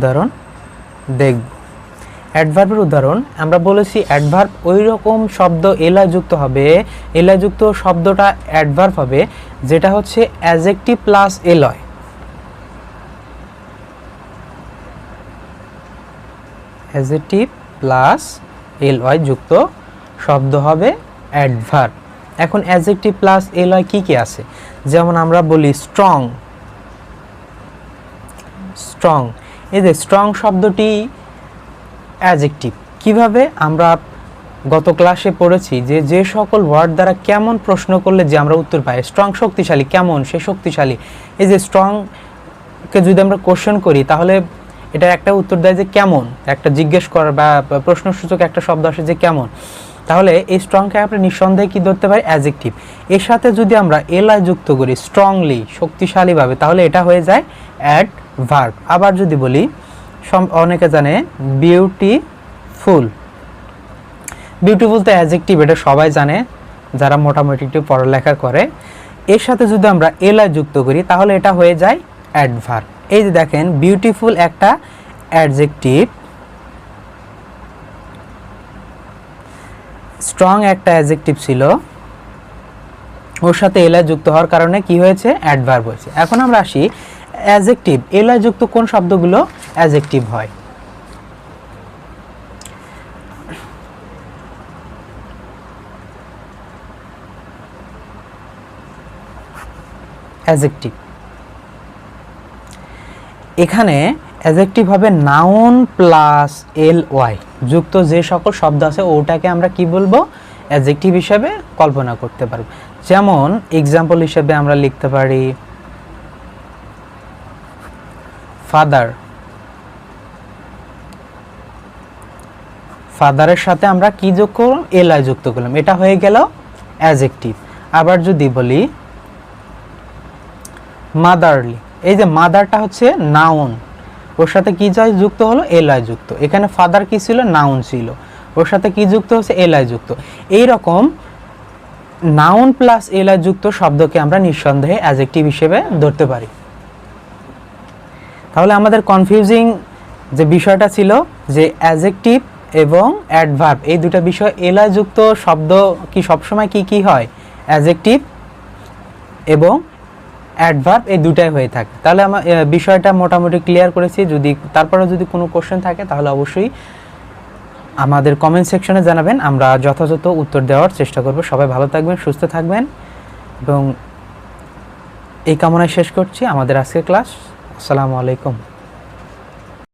উদাহরণ দেখব। অ্যাডভার্বের উদাহরণ, আমরা বলেছি অ্যাডভার্ব ওই রকম শব্দ এলায় যুক্ত হবে এলায় যুক্ত শব্দটা অ্যাডভার্ব হবে, যেটা হচ্ছে adjective plus ly. Adjective plus ly যুক্ত শব্দ হবে অ্যাডভার্ব এখন অ্যাজেক্টিভ প্লাস এলয় কি কি আছে? যেমন আমরা বলি স্ট্রং স্ট্রং এই যে স্ট্রং শব্দটি অ্যাজেক্টিভ কীভাবে আমরা গত ক্লাসে পড়েছি যে যে সকল ওয়ার্ড দ্বারা কেমন প্রশ্ন করলে যে আমরা উত্তর পাই স্ট্রং শক্তিশালী কেমন, সে শক্তিশালী। এই যে স্ট্রংকে যদি আমরা কোশ্চেন করি, তাহলে এটা একটা উত্তর দেয় যে কেমন। একটা জিজ্ঞেস করার বা প্রশ্নসূচক একটা শব্দ আসে যে কেমন। তাহলে এই স্ট্রংকে আমরা নিঃসন্দেহে কি ধরতে পারি? অ্যাজেক্টিভ এর সাথে যদি আমরা এলআই যুক্ত করি স্ট্রংলি শক্তিশালীভাবে, তাহলে এটা হয়ে যায় অ্যাড ভার্ব আবার যদি বলি অনেকে জানে বিউটিফুল বিউটিফুল তো অ্যাজেক্টিভ এটা সবাই জানে, যারা মোটামুটি একটু পড়ালেখা করে। এর সাথে যদি আমরা এলআই যুক্ত করি, তাহলে এটা হয়ে যায় অ্যাডভার্ব এই যে দেখেন বিউটিফুল একটা অ্যাডজেক্টিভ স্ট্রং একটা অ্যাডজেক্টিভ ছিল। ওর সাথে এলআই যুক্ত হওয়ার কারণে কি হয়েছে? অ্যাডভার্ব হয়েছে। এখন আমরা আসি অ্যাজেক্টিভ এলআই যুক্ত কোন শব্দগুলো অ্যাজেক্টিভ হয়? অ্যাজেক্টিভ এখানে অ্যাজেক্টিভ হবে নাউন প্লাস এল ওয়াই যুক্ত যে সকল শব্দ আছে ওটাকে আমরা কি বলব? অ্যাজেক্টিভ হিসাবে কল্পনা করতে পারব। যেমন এক্সাম্পল হিসাবে আমরা লিখতে পারি ফাদার। ফাদারের সাথে আমরা কি যোগ করলাম? এল আই যুক্ত করলাম। এটা হয়ে গেল অ্যাজেক্টিভ আবার যদি বলি মাদারলি এই যে মাদারটা হচ্ছে নাউন ওর সাথে কি জয় যুক্ত হলো? এলআই যুক্ত। এখানে ফাদার কি ছিল? নাউন ছিল। ওর সাথে কি যুক্ত হচ্ছে এলআই যুক্ত। এই রকম নাউন প্লাস এলআই যুক্ত শব্দকে আমরা নিঃসন্দেহে অ্যাজেক্টিভ হিসেবে ধরতে পারি। তাহলে আমাদের কনফিউজিং যে বিষয়টা ছিল যে অ্যাজেক্টিভ এবং অ্যাডভার্ব এই দুটো বিষয় এলআই যুক্ত শব্দ কি সবসময় কি কি হয়? অ্যাজেক্টিভ এবং অ্যাডভার্ব এই দুটাই হয়ে থাকে। তাহলে আমার বিষয়টা মোটামুটি ক্লিয়ার করেছি। যদি তারপরে যদি কোনো কোশ্চেন থাকে, তাহলে অবশ্যই আমাদের কমেন্ট সেকশনে জানাবেন। আমরা যথাযথ উত্তর দেওয়ার চেষ্টা করব। সবাই ভালো থাকবেন, সুস্থ থাকবেন এবং এই কামনায় শেষ করছি। আমাদের আজকের ক্লাস আসসালামু আলাইকুম।